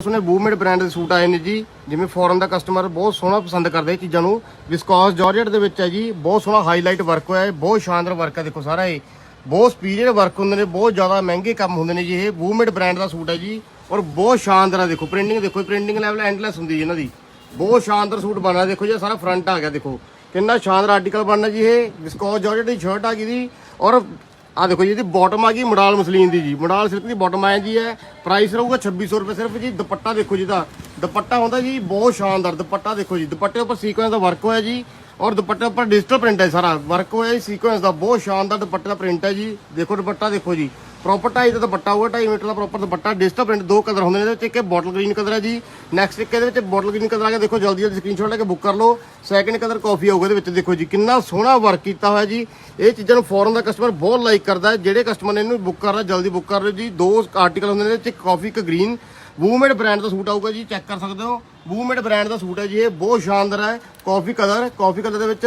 ਉਸਨੇ ਬੂਮੇਡ ਬ੍ਰਾਂਡ ਦੇ ਸੂਟ ਆਏ ਨੇ ਜੀ, ਜਿਵੇਂ ਫੋਰਨ ਦਾ ਕਸਟਮਰ ਬਹੁਤ ਸੋਹਣਾ ਪਸੰਦ ਕਰਦਾ ਇਹ ਚੀਜ਼ਾਂ ਨੂੰ। ਵਿਸਕੋਸ ਜਾਰਜਟ ਦੇ ਵਿੱਚ ਹੈ ਜੀ, ਬਹੁਤ ਸੋਹਣਾ ਹਾਈਲਾਈਟ ਵਰਕ ਹੋਇਆ ਹੈ, ਬਹੁਤ ਸ਼ਾਨਦਾਰ ਵਰਕ ਹੈ ਦੇਖੋ ਸਾਰਾ ਇਹ। ਬਹੁਤ ਸਪੀਰੀਅਰ ਵਰਕ ਹੁੰਦੇ ਨੇ, ਬਹੁਤ ਜ਼ਿਆਦਾ ਮਹਿੰਗੇ ਕੰਮ ਹੁੰਦੇ ਨੇ ਜੀ ਇਹ। ਬੂਮੇਡ ਬ੍ਰਾਂਡ ਦਾ ਸੂਟ ਹੈ ਜੀ ਔਰ ਬਹੁਤ ਸ਼ਾਨਦਾਰ ਹੈ ਦੇਖੋ ਪ੍ਰਿੰਟਿੰਗ ਦੇਖੋ ਪ੍ਰਿੰਟਿੰਗ ਲੈਵਲ ਐਂਡਲੈਸ ਹੁੰਦੀ ਹੈ ਇਹਨਾਂ ਦੀ। ਬਹੁਤ ਸ਼ਾਨਦਾਰ ਸੂਟ ਬਣਿਆ ਦੇਖੋ ਜੀ ਸਾਰਾ ਫਰੰਟ ਆ ਗਿਆ ਦੇਖੋ। ਕਿੰਨਾ ਸ਼ਾਨਦਾਰ ਆਰਟੀਕਲ ਬਣਨਾ ਜੀ ਇਹ। ਵਿਸਕੋਸ ਜਾਰਜਟ ਦੀ ਸ਼ਰਟ ਆ ਗਈ ਦੀ ਔਰ ਆ ਦੇਖੋ ਜੀ, ਇਹਦੀ ਬਾਟਮ ਆ ਗਈ ਮਡਾਲ ਮਸਲੀਨ ਦੀ ਜੀ। ਮਡਾਲ ਸਿਲਕ ਦੀ ਬਾਟਮ ਆਇਆ ਜੀ ਹੈ। ਪ੍ਰਾਈਸ ਰਹੂਗਾ 2600 ਰੁਪਏ ਸਿਰਫ ਜੀ। ਦੁਪੱਟਾ ਦੇਖੋ ਜੀ ਦਾ ਦੁਪੱਟਾ ਹੁੰਦਾ ਜੀ, ਬਹੁਤ ਸ਼ਾਨਦਾਰ ਦੁਪੱਟਾ ਦੇਖੋ ਜੀ। ਦੁਪੱਟੇ ਉੱਪਰ ਸੀਕੁਐਂਸ ਦਾ ਵਰਕ ਹੋਇਆ ਜੀ ਔਰ ਦੁਪੱਟੇ ਉੱਪਰ ਡਿਜੀਟਲ ਪ੍ਰਿੰਟ ਹੈ ਸਾਰਾ। ਵਰਕ ਹੋਇਆ ਜੀ ਸੀਕੁਐਂਸ ਦਾ। ਬਹੁਤ ਸ਼ਾਨਦਾਰ ਦੁਪੱਟੇ ਦਾ ਪ੍ਰਿੰਟ ਹੈ ਜੀ। ਦੇਖੋ ਦੁਪੱਟਾ ਦੇਖੋ ਜੀ। ਪ੍ਰੋਪਰ ਢਾਈ ਦਾ ਦੁਪੱਟਾ ਹੋਊਗਾ 2.5 ਮੀਟਰ ਦਾ ਪ੍ਰੋਪਰ ਦੁਪੱਟਾ ਡਿਜੀਟਲ ਪ੍ਰਿੰਟ ਦੋ ਕਲਰ ਹੁੰਦੇ ਨੇ ਇਹਦੇ ਵਿੱਚ, ਇੱਕ ਬੋਟਲ ਗ੍ਰੀਨ ਕਲਰ ਹੈ ਜੀ ਨੈਕਸਟ ਇੱਕ ਇਹਦੇ ਵਿੱਚ ਬੋਟਲ ਗ੍ਰੀਨ ਕਲਰ ਆ ਗਿਆ, ਦੇਖੋ ਜਲਦੀ ਜਲਦੀ ਸਕਰੀਨਸ਼ਾਟ ਲੈ ਕੇ ਬੁੱਕ ਕਰ ਲਓ। ਸੈਕਿੰਡ ਕਲਰ ਕਾਫੀ ਆਊਗਾ ਇਹਦੇ ਵਿੱਚ, ਦੇਖੋ ਜੀ, ਕਿੰਨਾ ਸੋਹਣਾ ਵਰਕ ਕੀਤਾ ਹੋਇਆ ਜੀ। ਇਹ ਚੀਜ਼ਾਂ ਨੂੰ ਫੋਰਨ ਦਾ ਕਸਟਮਰ ਬਹੁਤ ਲਾਈਕ ਕਰਦਾ ਜਿਹੜੇ ਕਸਟਮਰ ਨੇ ਇਹਨੂੰ ਬੁੱਕ ਕਰਨਾ ਜਲਦੀ ਬੁੱਕ ਕਰ ਲਓ ਜੀ। ਦੋ ਆਰਟੀਕਲ ਹੁੰਦੇ ਨੇ ਇਹਦੇ ਵਿੱਚ ਕਾਫੀ ਇੱਕ ਗ੍ਰੀਨ ਵੂਮੇਡ ਬ੍ਰਾਂਡ ਦਾ ਸੂਟ ਆਊਗਾ ਜੀ ਚੈੱਕ ਕਰ ਸਕਦੇ ਹੋ। ਵੂਮੇਡ ਬ੍ਰਾਂਡ ਦਾ ਸੂਟ ਹੈ ਜੀ, ਇਹ ਬਹੁਤ ਸ਼ਾਨਦਾਰ ਹੈ। ਕਾਫੀ ਕਲਰ ਕਾਫੀ ਕਲਰ ਦੇ ਵਿੱਚ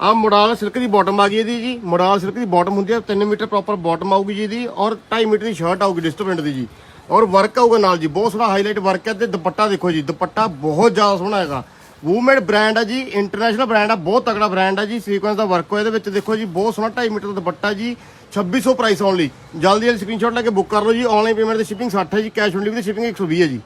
ਆ ਮੋਡਾਲ ਸਿਲਕ ਦੀ ਬਾਟਮ ਆ ਗਈ ਇਹਦੀ ਜੀ। ਮੋਡਲ ਸਿਲਕ ਦੀ ਬਾਟਮ ਹੁੰਦੀ ਹੈ 3 ਮੀਟਰ ਪ੍ਰੋਪਰ ਬਾਟਮ ਆਊਗੀ ਜੀ ਇਹਦੀ ਔਰ 2.5 ਮੀਟਰ ਦੀ ਸ਼ਰਟ ਆਊਗੀ ਡਿਸਟਰ ਪ੍ਰਿੰਟ ਦੀ ਜੀ। ਔਰ ਵਰਕ ਆਊਗਾ ਨਾਲ ਜੀ, ਬਹੁਤ ਸੋਹਣਾ ਹਾਈਲਾਈਟ ਵਰਕ ਹੈ ਤੇ ਦੁਪੱਟਾ ਦੇਖੋ ਜੀ, ਦੁਪੱਟਾ ਬਹੁਤ ਜ਼ਿਆਦਾ ਸੋਹਣਾ ਹੈਗਾ। ਵੂਮੇਡ ਬ੍ਰਾਂਡ ਹੈ ਜੀ ਇੰਟਰਨੈਸ਼ਨਲ ਬ੍ਰਾਂਡ ਹੈ ਬਹੁਤ ਤਗੜਾ ਬ੍ਰਾਂਡ ਹੈ ਜੀ ਸੀਕੁਐਂਸ ਦਾ ਵਰਕ ਹੋਇਆ ਇਹਦੇ ਵਿੱਚ ਦੇਖੋ ਜੀ, ਬਹੁਤ ਸੋਹਣਾ 2.5 ਮੀਟਰ ਦਾ ਦੁਪੱਟਾ ਜੀ 2600 ਪ੍ਰਾਈਸ ਓਨਲੀ ਜਲਦੀ ਜਲਦੀ ਸਕਰੀਨਸ਼ਾਟ ਲੈ ਕੇ ਬੁੱਕ ਕਰ ਲਓ ਜੀ ਆਨਲਾਈਨ ਪੇਮੈਂਟ 'ਤੇ ਸ਼ਿਪਿੰਗ 60 ਹੈ ਜੀ ਕੈਸ਼ ਔਨ ਡਿਲੀਵਰੀ ਦੀ ਸ਼ਿਪਿੰਗ 120 ਹੈ ਜੀ।